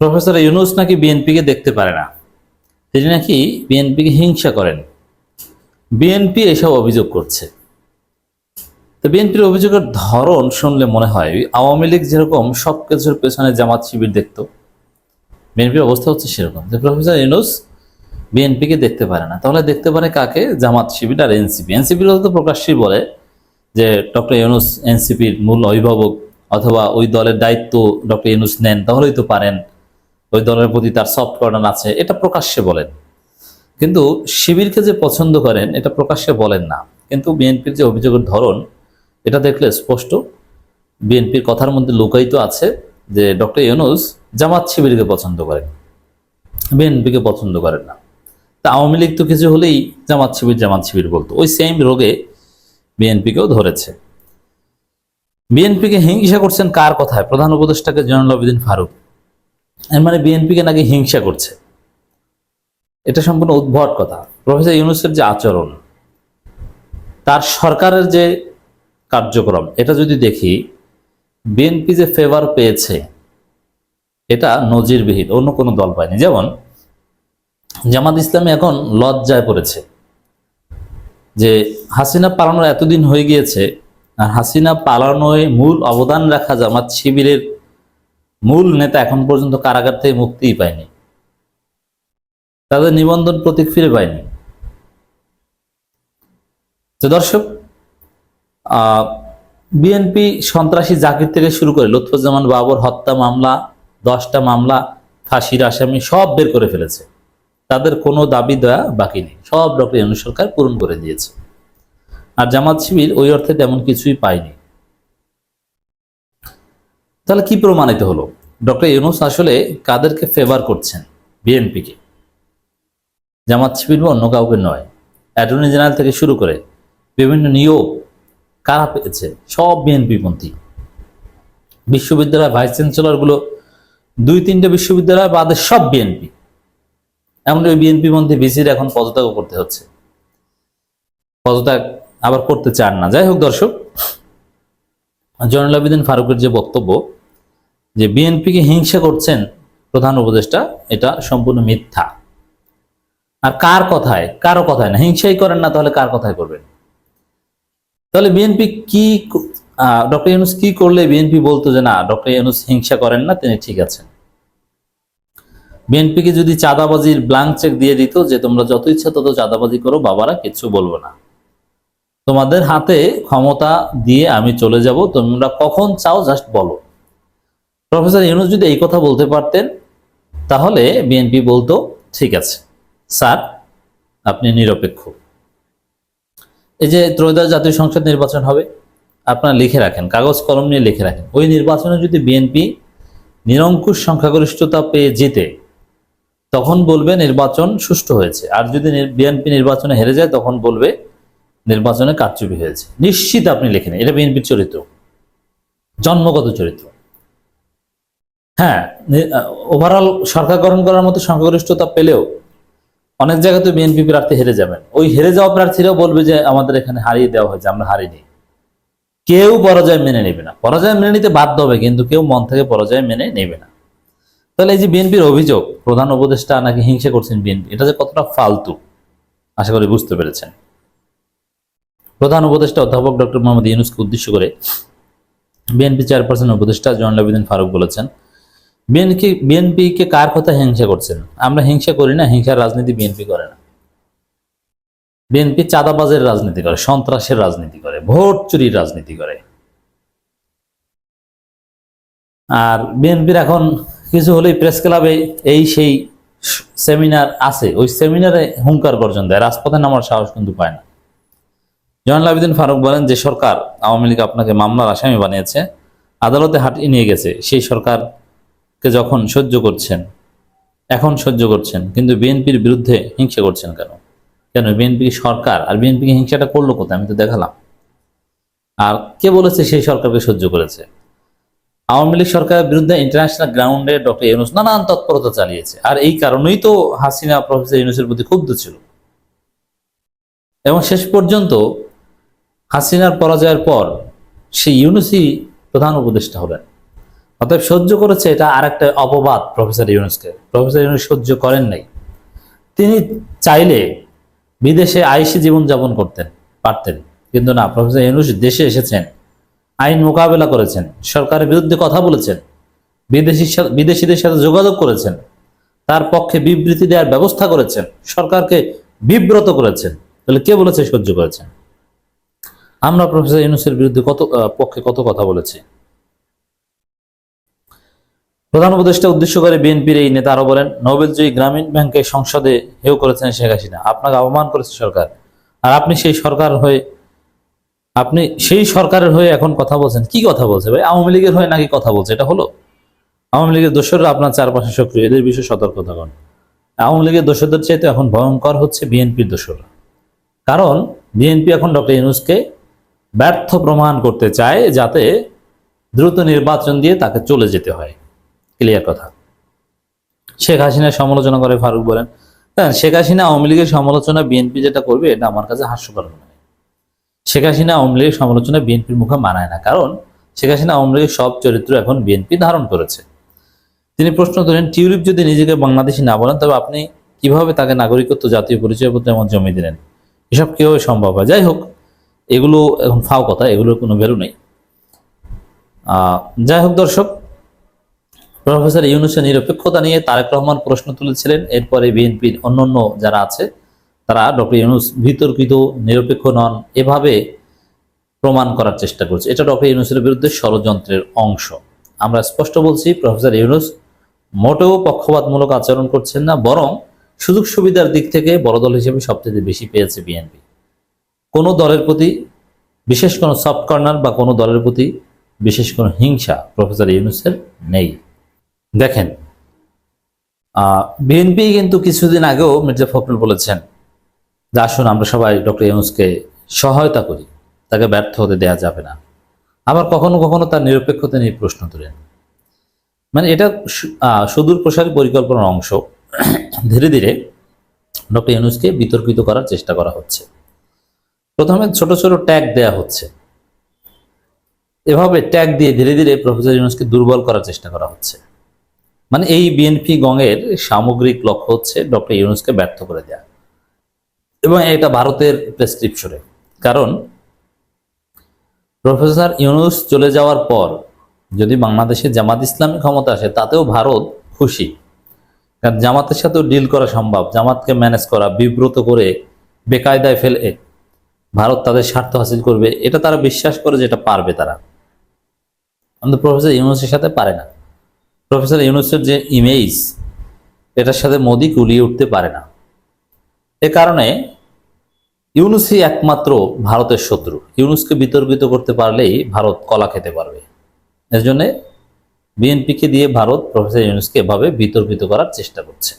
Professor Yunus নাকি বিএনপিকে দেখতে পারে না? তিনি নাকি বিএনপিকে হিংসা করেন। বিএনপি এসব অভিযোগ করছে। তো বিএনপির অভিযোগের ধরন শুনলে মনে হয় আওয়ামী লীগ যেরকম সব কিছুর পেছনে জামাত শিবির দেখতো, বিএনপির অবস্থা হচ্ছে সেরকম। যে প্রফেসর ইউনুস বিএনপিকে দেখতে পারে না, তাহলে দেখতে পারে কাকে? জামাত শিবির আর এনসিপি। এনসিপির তো প্রকাশ্যই বলে যে ডক্টর ইউনুস এনসিপির মূল অভিভাবক অথবা ওই দলের দায়িত্ব ডক্টর ইউনুস নেন, তাহলেই তো পারেন। ওই দলের প্রতি তার সফট কর্নার আছে, এটা প্রকাশ্যে বলেন। কিন্তু শিবিরকে যে পছন্দ করেন, এটা প্রকাশ্যে বলেন না। কিন্তু বিএনপির যে অভিযোগের ধরন, এটা দেখলে স্পষ্ট। বিএনপির কথার মধ্যে লুকায়িত আছে যে ডক্টর ইউনুস জামাত শিবিরকে পছন্দ করেন। বিএনপিকে পছন্দ করেন না। তা আওয়ামী লীগ তো কিছু হলেই জামাত শিবির জামাত শিবির বলতো। ওই সেম রোগে বিএনপিকেও ধরেছে। বিএনপিকে হিংসা করছেন কার কথায়? প্রধান উপদেষ্টাকে জয়নুল আবেদিন ফারুক। মানে বিএনপিকে নাকি হিংসা করছে। এটা সম্পূর্ণ উদ্ভট কথা। প্রফেসর ইউনুসের যে আচরণ, তার সরকারের যে কার্যক্রম, এটা যদি দেখি বিএনপি যে ফেভার পেয়েছে, এটা নজিরবিহীন, অন্য কোনো দল পায়নি। যেমন জামাত ইসলামী এখন লজ্জায় পড়েছে যে হাসিনা পালানোর এতদিন হয়ে গিয়েছে, আর হাসিনা পালানোয় মূল অবদান রাখা জামাত শিবিরের মূল নেতা এখন পর্যন্ত কারাগার থেকে মুক্তিই পায়নি। তাদের নিবন্ধন প্রতীক ফিরে পায়নি। তো দর্শক বিএনপি সন্ত্রাসী জাকির থেকে শুরু করে লুৎফুজ্জামান বাবর হত্যা মামলা, দশটা মামলা, ফাঁসির আসামি সব বের করে ফেলেছে। তাদের কোনো দাবি দেওয়া বাকি নেই। সব ডক্টর ইউনুস সরকার পূরণ করে দিয়েছে। আর জামাত শিবির ওই অর্থে তেমন কিছুই পায়নি। তাহলে কি প্রমাণিত হলো? ডক্টর ইউনুস আসলে কাদেরকে ফেভার করছেন? বিএনপিকে। জামাত শিবির বা অন্য কাউকে নয়। অ্যাটর্নি জেনারেল থেকে শুরু করে বিভিন্ন নিয়োগ কারা পেয়েছে? সব বিএনপি পন্থী। বিশ্ববিদ্যালয় ভাইস চ্যান্সেলরগুলো দুই তিনটে বিশ্ববিদ্যালয় বাদে সব বিএনপি। এমন ওই বিএনপি পন্থী ভিসির এখন পদত্যাগও করতে হচ্ছে। পদত্যাগ আবার করতে চান না। যাই হোক দর্শক, জয়নুল আবেদিন ফারুকের যে বক্তব্য যে বিএনপিকে হিংসা করছেন প্রধান উপদেষ্টা, এটা সম্পূর্ণ মিথ্যা। আর কার কথায়? কারও কথায় না। হিংসাই করেন না, তাহলে কার কথায় করবেন? তাহলে বিএনপি কি ডক্টর ইউনুস কি করলে বিএনপি বলতো যে, না, ডক্টর ইউনুস হিংসা করেন না, তিনি ঠিক আছেন বিএনপিকে যদি চাঁদাবাজির ব্লাঙ্ক চেক দিয়ে দিত যে, তোমরা যত ইচ্ছা তত চাঁদাবাজি করো, বাবারা কিচ্ছু বলব না। তোমাদের হাতে ক্ষমতা দিয়ে আমি চলে যাব, তোমরা কখন চাও জাস্ট বলো। প্রফেসর ইউনুস যদি এই কথা বলতে পারতেন, তাহলে বিএনপি বলতো, ঠিক আছে, স্যার, আপনি নিরপেক্ষ। এই যে ত্রয়োদশ জাতীয় সংসদ নির্বাচন হবে, আপনারা লিখে রাখেন, কাগজ কলম নিয়ে লিখে রাখেন। ওই নির্বাচনে যদি বিএনপি নিরঙ্কুশ সংখ্যাগরিষ্ঠতা পেয়ে জিতে, তখন বলবে নির্বাচন সুষ্ঠু হয়েছে। আর যদি বিএনপি নির্বাচনে হেরে যায়, তখন বলবে নির্বাচনে কারচুপি হয়েছে। নিশ্চিত আপনি লিখে নেন, এটা বিএনপির চরিত্র, জন্মগত চরিত্র। হ্যাঁ ওভারঅল সরকার গঠন করার মতো সংখ্যাগরিষ্ঠতা পেলেও অনেক জায়গাতে বিএনপি প্রার্থী হেরে যাবেন। ওই হেরে যাওয়া প্রার্থীরাও বলবে যে আমাদের এখানে হারিয়ে দেওয়া হয়েছে, আমরা হারিনি। কেউ পরাজয় মেনে নেবে না। পরাজয় মেনে নিতে বাধ্য হবে, কিন্তু কেউ মন থেকে পরাজয় মেনে নেবে না। তাহলে এই যে বিএনপির অভিযোগ, প্রধান উপদেষ্টা নাকি হিংসা করছেন বিএনপি এটা যে কতটা ফালতু, আশা করি বুঝতে পেরেছেন। প্রধান উপদেষ্টা অধ্যাপক ডক্টর মোহাম্মদ ইউনুসকে উদ্দেশ্য করে বিএনপি চেয়ারপারসন উপদেষ্টা জয়নুল ফারুক বলেছেন বিএনপি বিএনপিকে কার কথা হিংসা করছেন? আমরা হিংসা করি না, হিংসার রাজনীতি বিএনপি করে না। বিএনপি চাঁদাবাজের রাজনীতি করে, সন্ত্রাসের রাজনীতি করে, ভোট চুরির রাজনীতি করে। আর বিএনপির এখন কিছু হলেই প্রেস ক্লাবে এই সেই সেমিনার আছে। ওই সেমিনারে হুঙ্কার দেয়, রাজপথে নামার সাহস কিন্তু পায় না। জয়নুল আবেদিন ফারুক বলেন, যে সরকার আওয়ামী লীগ আপনাকে মামলার আসামি বানিয়েছে, আদালতে হাঁটিয়ে নিয়ে গেছে, সেই সরকারকে যখন সহ্য করছেন, এখন সহ্য করছেন, কিন্তু বিএনপির বিরুদ্ধে হিংসা করছেন কেন? কেন বিএনপি সরকার? আর বিএনপিকে হিংসাটা করল কোথায়? আমি তো দেখালাম। আর কে বলেছে সেই সরকারকে সহ্য করেছে? আওয়ামী লীগ সরকারের বিরুদ্ধে ইন্টারন্যাশনাল গ্রাউন্ডে ডক্টর ইউনুস নানান তৎপরতা চালিয়েছে। আর এই কারণেই তো হাসিনা প্রফেসর ইউনুসের প্রতি ক্ষুব্ধ ছিল। এবং শেষ পর্যন্ত হাসিনার পরাজয়ের পর সেই ইউনুসই প্রধান উপদেষ্টা হলেন। অতএব সহ্য করেছে এটা আরেকটা অপবাদ প্রফেসর ইউনুসকে। প্রফেসর ইউনুস সহ্য করেন নাই। তিনি চাইলে বিদেশে আইসি জীবনযাপন করতেন, পারতেন। কিন্তু না, প্রফেসর ইউনুস দেশে এসেছেন, আইন মোকাবেলা করেছেন, সরকারের বিরুদ্ধে কথা বলেছেন, বিদেশি বিদেশিদের সাথে যোগাযোগ করেছেন, তার পক্ষে বিবৃতি দেওয়ার ব্যবস্থা করেছেন, সরকারকে বিব্রত করেছেন। তাহলে কে বলেছে সহ্য করেছেন? আমরা প্রফেসর ইউনুসের বিরুদ্ধে কত পক্ষে কত কথা বলেছি? প্রধান উপদেষ্টা উদ্দেশ্য করে বিএনপির এই নেতা আরও বলেন নোবেলজয়ী গ্রামীণ ব্যাংকের সংসদে হেউ করেছেন শেখ হাসিনা। আপনাকে অপমান করেছে সরকার। আর আপনি সেই সরকার হয়ে, আপনি সেই সরকারের হয়ে এখন কথা বলছেন। কি কথা বলছে ভাই? আওয়ামী লীগের হয়ে নাকি কথা বলছে? এটা হলো। আওয়ামী লীগের দোষররা আপনার চারপাশে সক্রিয়, এদের বিষয়ে সতর্ক থাকুন আওয়ামী লীগের দোষরদের চাইতে এখন ভয়ঙ্কর হচ্ছে বিএনপির দোষররা কারণ বিএনপি এখন ডক্টর ইউনুসকে ব্যর্থ প্রমাণ করতে চায় যাতে দ্রুত নির্বাচন দিয়ে তাকে চলে যেতে হয়। ক্লিয়ার কথা। শেখ হাসিনার সমালোচনা করে ফারুক বলেন হ্যাঁ শেখ হাসিনা আওয়ামী লীগের সমালোচনা বিএনপি যেটা করবে, এটা আমার কাছে হাস্যকর মনে হয়। শেখ হাসিনা আওয়ামী লীগের সমালোচনা বিএনপির মুখে মানায় না, কারণ শেখ হাসিনা আওয়ামী লীগের সব চরিত্র এখন বিএনপি ধারণ করেছে। তিনি প্রশ্ন করেন টিউলিপ যদি নিজেকে বাংলাদেশি না বলেন, তবে আপনি কীভাবে তাকে নাগরিকত্ব, জাতীয় পরিচয়পত্র এমন জমি দিলেন? এসব কীভাবে সম্ভব হয়? যাই হোক, এগুলো এখন ফাও কথা, এগুলোর কোনো ভ্যালু নেই। যাই হোক দর্শক প্রফেসর ইউনুসের নিরপেক্ষতা নিয়ে তারেক রহমান প্রশ্ন তুলেছিলেন। এরপরে বিএনপির অন্যান্য যারা আছে, তারা ডক্টর ইউনুস বিতর্কিত, নিরপেক্ষ নন, এভাবে প্রমাণ করার চেষ্টা করছে। এটা ডক্টর ইউনুসের বিরুদ্ধে ষড়যন্ত্রের অংশ। আমরা স্পষ্ট বলছি, প্রফেসর ইউনুস মোটেও পক্ষপাতমূলক আচরণ করছেন না, বরং সুযোগ সুবিধার দিক থেকে বড় দল হিসেবে সবচেয়ে বেশি পেয়েছে বিএনপি। কোনো দলের প্রতি বিশেষ কোনো সফট কর্নার বা কোনো দলের প্রতি বিশেষ কোনো হিংসা প্রফেসর ইউনুসের নেই। দেখেন বিএনপি কিন্তু কিছুদিন আগেও মির্জা ফখরুল বলেছেন, যে আসুন আমরা সবাই ডক্টর ইউনুসকে সহায়তা করি, তাকে ব্যর্থ হতে দেওয়া যাবে না। আবার কখনো কখনো তার নিরপেক্ষতা নিয়ে প্রশ্ন তোলেন। মানে এটা সুদূর প্রসারী পরিকল্পনার অংশ। ধীরে ধীরে ডক্টর ইউনুসকে বিতর্কিত করার চেষ্টা করা হচ্ছে। প্রথমে ছোট ছোট ট্যাগ দেয়া হচ্ছে। এভাবে ট্যাগ দিয়ে ধীরে ধীরে প্রফেসর ইউনুসকে দুর্বল করার চেষ্টা করা হচ্ছে। মানে এই বিএনপি গঙের সামগ্রিক লক্ষ্য হচ্ছে ডক্টর ইউনুসকে ব্যর্থ করে দেওয়া এবং এটা ভারতের প্রেসক্রিপশনে। কারণ প্রফেসর ইউনুস চলে যাওয়ার পর যদি বাংলাদেশে জামাত ইসলামী ক্ষমতা আসে, তাতেও ভারত খুশি। কারণ জামাতের সাথেও ডিল করা সম্ভব। জামাতকে ম্যানেজ করা, বিব্রত করে বেকায়দায় ফেলে ভারত তাদের স্বার্থ হাসিল করবে। এটা তারা বিশ্বাস করে যেটা পারবে তারা। কিন্তু প্রফেসর ইউনুসের সাথে পারে না। প্রফেসর ইউনুসের যে ইমেজ, এটার সাথে মোদি কুলিয়ে উঠতে পারে না। এ কারণে ইউনুসই একমাত্র ভারতের শত্রু। ইউনুসকে বিতর্কিত করতে পারলেই ভারত কলা খেতে পারবে। এর জন্যে বিএনপিকে দিয়ে ভারত প্রফেসর ইউনুসকে এভাবে বিতর্কিত করার চেষ্টা করছে।